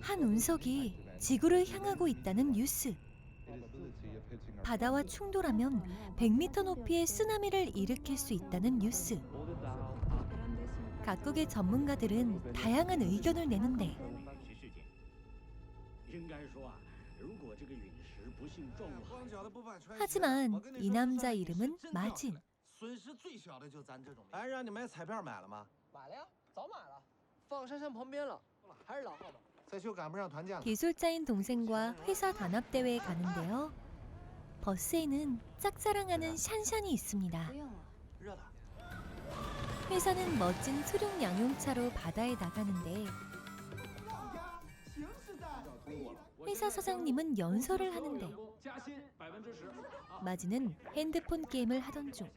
한 운석이 지구를 향하고 있다는 뉴스. 바다와 충돌하면 100m 높이의 쓰나미를 일으킬 수 있다는 뉴스. 각국의 전문가들은 다양한 의견을 내는데 하지만 이 남자 이름은 마진. 기술자인 동생과 회사 단합대회에 가는데요. 버스에는 짝사랑하는 샨샨이 있습니다. 회사는 멋진 수륙 양용차로 바다에 나가는데 회사 사장님은 연설을 하는데 마지는 핸드폰 게임을 하던 중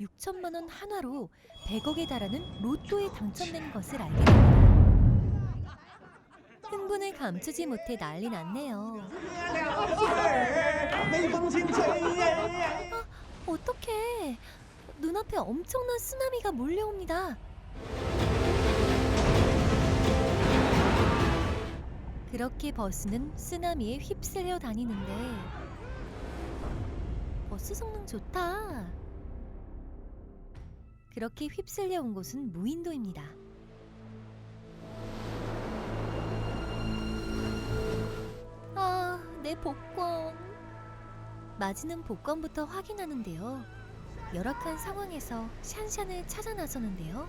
6천만 원 한화로 100억에 달하는 로또에 당첨된 것을 알게 됩니다. 흥분을 감추지 못해 난리 났네요. 아, 어떡해. 눈앞에 엄청난 쓰나미가 몰려옵니다. 그렇게 버스는 쓰나미에 휩쓸려 다니는데 버스 성능 좋다. 그렇게 휩쓸려 온 곳은 무인도입니다. 내 복권. 마지는 복권부터 확인하는데요. 열악한 상황에서 샨샨을 찾아 나서는데요.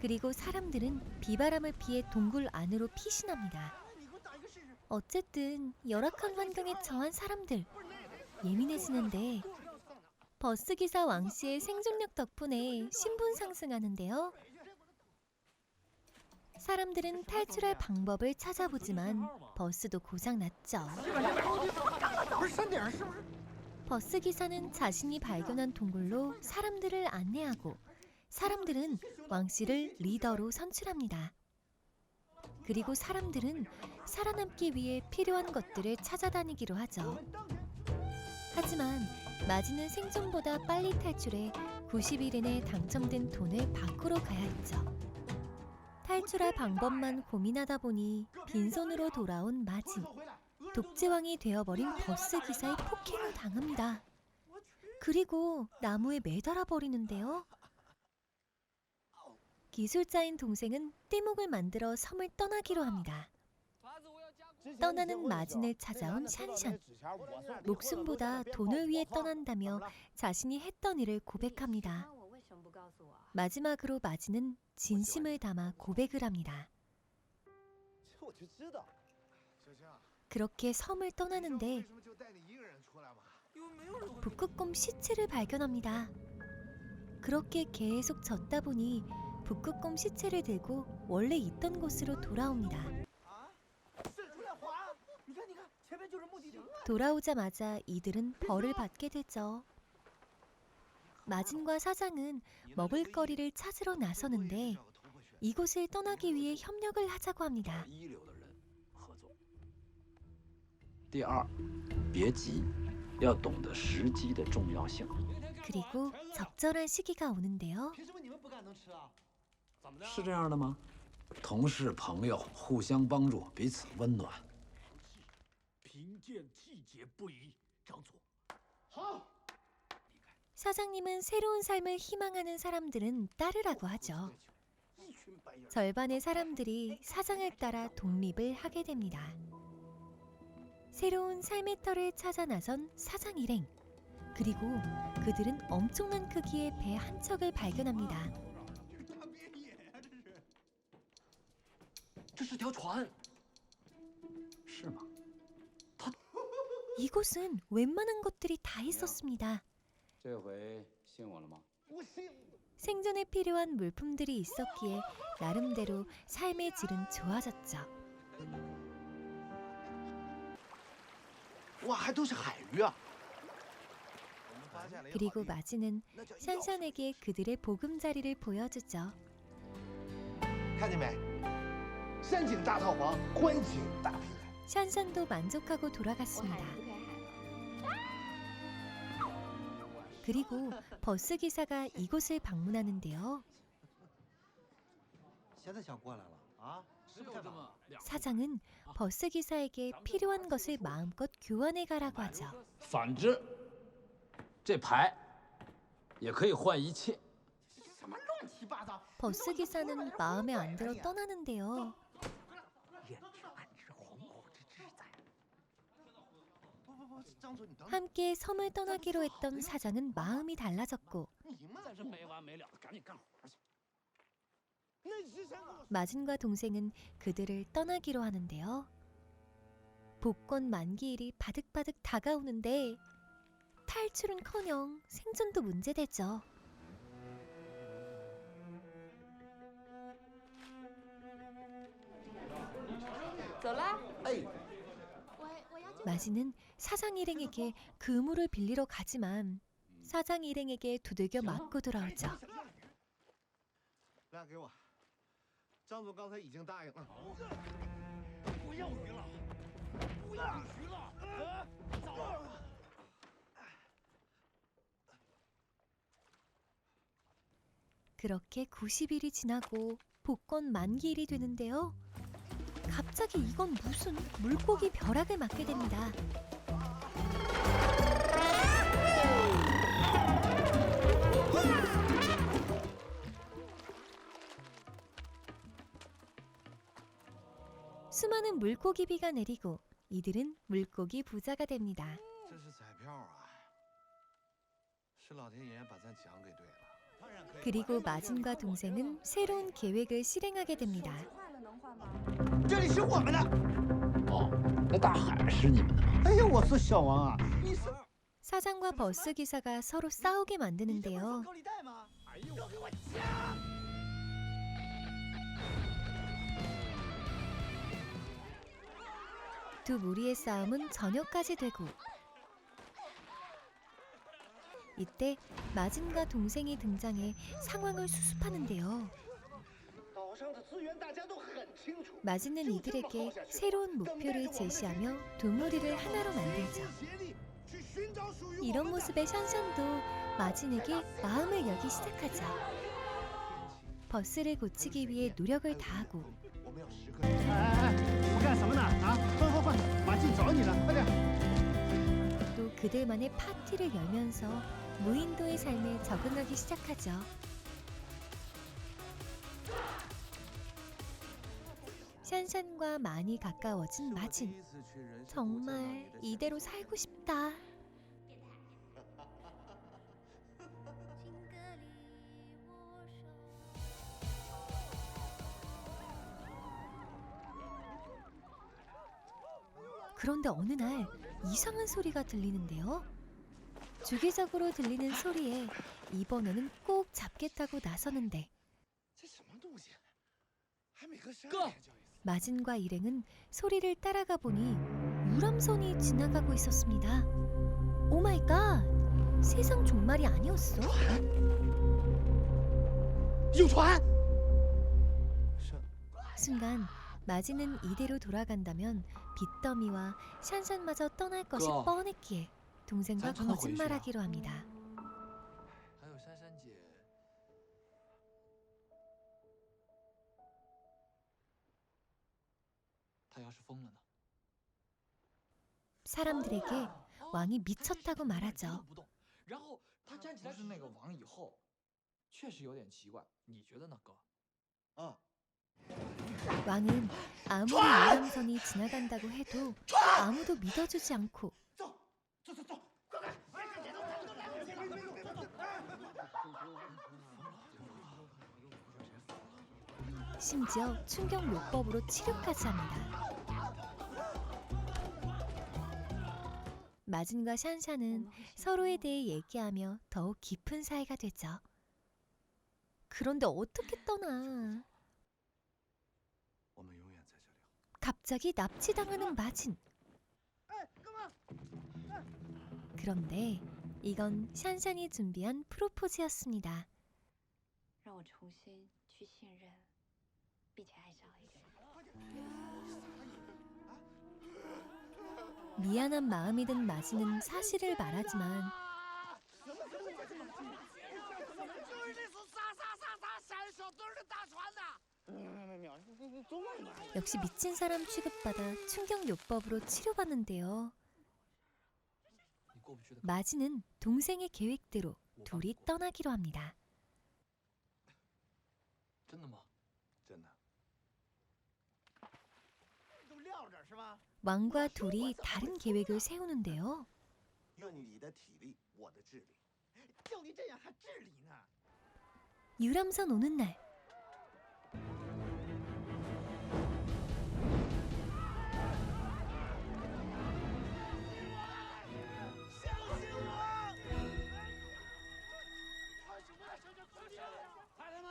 그리고 사람들은 비바람을 피해 동굴 안으로 피신합니다. 어쨌든 열악한 환경에 처한 사람들 예민해지는데 버스 기사 왕 씨의 생존력 덕분에 신분 상승하는데요. 사람들은 탈출할 방법을 찾아보지만 버스도 고장 났죠. 버스 기사는 자신이 발견한 동굴로 사람들을 안내하고 사람들은 왕 씨를 리더로 선출합니다. 그리고 사람들은 살아남기 위해 필요한 것들을 찾아다니기로 하죠. 하지만 마지는 생존보다 빨리 탈출해 90일 이내 당첨된 돈을 밖으로 가야 했죠. 탈출할 방법만 고민하다 보니 빈손으로 돌아온 마진. 독재왕이 되어버린 버스 기사의 폭행을 당합니다. 그리고 나무에 매달아 버리는데요. 기술자인 동생은 띠목을 만들어 섬을 떠나기로 합니다. 떠나는 마진을 찾아온 샨샨. 목숨보다 돈을 위해 떠난다며 자신이 했던 일을 고백합니다. 마지막으로 마지는 진심을 담아 고백을 합니다. 그렇게 섬을 떠나는데 북극곰 시체를 발견합니다. 그렇게 계속 젖다 보니 북극곰 시체를 들고 원래 있던 곳으로 돌아옵니다. 돌아오자마자 이들은 벌을 받게 되죠. 마진과 사장은 먹을거리를 찾으러 나서는데 이곳을 떠나기 위해 협력을 하자고 합니다. 一流的人合作。第二，别急，要懂得时机的重要性。 그리고 적절한 시기가 오는데요. 凭什么你们不干能吃啊？怎么的？是这样的吗？同事朋友互相帮助，彼此温暖。贫贱气节不移，张总。 好。 사장님은 새로운 삶을 희망하는 사람들은 따르라고 하죠. 절반의 사람들이 사장을 따라 독립을 하게 됩니다. 새로운 삶의 터를 찾아 나선 사장 일행. 그리고 그들은 엄청난 크기의 배 한 척을 발견합니다. 这是条船，是吗？ 이곳은 웬만한 것들이 다 있었습니다. 这回信我了吗？ 我信。 생존에 필요한 물품들이 있었기에 나름대로 삶의 질은 좋아졌죠. 哇，还都是海鱼啊！ 그리고 마지는 샨샨에게 그들의 보금자리를 보여주죠. 看见没？山景大套房，观景大平台。 샨샨도 만족하고 돌아갔습니다. 그리고 버스 기사가 이곳을 방문하는데요. 现在想过来了啊？只有这么两 사장은 버스 기사에게 필요한 것을 마음껏 교환해 가라고 하죠. 反之，这牌也可以换一切。什么乱七八糟！ 버스 기사는 마음에 안 들어 떠나는데요. 함께 섬을 떠나기로 했던 사장은 마음이 달라졌고 마진과 동생은 그들을 떠나기로 하는데요. 복권 만기일이 바득바득 다가오는데 탈출은커녕 생존도 문제되죠. 마진은 사장 일행에게 그물을 빌리러 가지만 사장 일행에게 두들겨 맞고 돌아오죠. 来给我，张总刚才已经答应了。不要鱼了，不要鱼了，呃，走。 그렇게 90일이 지나고 복권 만기일이 되는데요. 갑자기 이건 무슨 물고기 벼락을 맞게 됩니다. 수많은 물고기 비가 내리고 이들은 물고기 부자가 됩니다. 这是彩票啊！是老天爷把咱奖给对了。当然可以 그리고 마진과 동생은 새로운 계획을 실행하게 됩니다. 坏了能换吗？这里是我们的。哦，那大海是你们的吗？哎呀，我是小王啊！你是 사장과 버스 기사가 서로 싸우게 만드는데요. 高利贷吗？哎呦，给我掐！ 두 무리의 싸움은 저녁까지 되고 이때 마진과 동생이 등장해 상황을 수습하는데요. 마진은 이들에게 새로운 목표를 제시하며 두 무리를 하나로 만들죠. 이런 모습의 샨샨도 마진에게 마음을 여기 시작하자 버스를 고치기 위해 노력을 다하고 그들만의 파티를 열면서 무인도의 삶에 적응하기 시작하죠. 샨샨과 많이 가까워진 마진. 정말 이대로 살고 싶다. 그런데 어느 날 이상한 소리가 들리는데요. 주기적으로 들리는 소리에 이번에는 꼭 잡겠다고 나서는데 마진과 일행은 소리를 따라가 보니 유람선이 지나가고 있었습니다. 오 마이 갓! 세상 종말이 아니었어? 순간 마진은 이대로 돌아간다면 빚더미와 샨샨마저 떠날 것이 그, 뻔했기에 동생과 난真的回去啊。 거짓말하기로 합니다. 还有珊珊姐，她要是疯了呢？ 사람들에게 왕이 미쳤다고 말하죠. 不动，然后她站起来是那个王以后，确实有点奇怪，你觉得呢，哥？啊， 왕은 아무리 유람선이 지나간다고 해도 아무도 믿어주지 않고 심지어 충격요법으로 치료까지 합니다. 마진과 샨샤는 서로에 대해 얘기하며 더욱 깊은 사이가 되죠. 그런데 어떻게 떠나? 갑자기 납치당하는 마진. 그런데 이건 샨샨이 준비한 프로포즈였습니다. 미안한 마음이 든 마진은 사실을 말하지만 역시 미친 사람 취급받아 충격요법으로 치료받는데요. 마지는 동생의 계획대로 둘이 떠나기로 합니다. 왕과 둘이 다른 계획을 세우는데요. 유람선 오는 날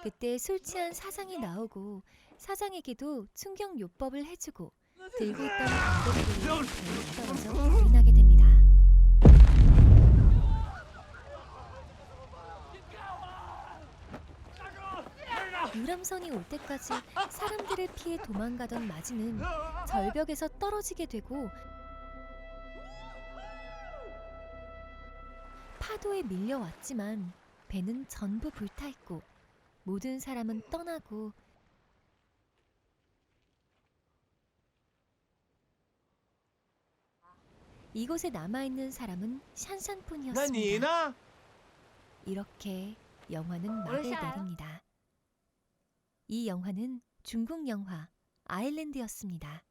그때 술 취한 사장이 나오고 사장에게도 충격 요법을 해주고 들고 있던 강도들이 떨어져 불이 나게 됩니다. 유람선이 올 때까지 사람들을 피해 도망가던 마지는 절벽에서 떨어지게 되고 파도에 밀려왔지만 배는 전부 불타있고 모든 사람은 떠나고 이곳에 남아있는 사람은 샨샨뿐이었습니다. 니나 이렇게 영화는 어, 막을 내립니다. 이 영화는 중국 영화 아일랜드였습니다.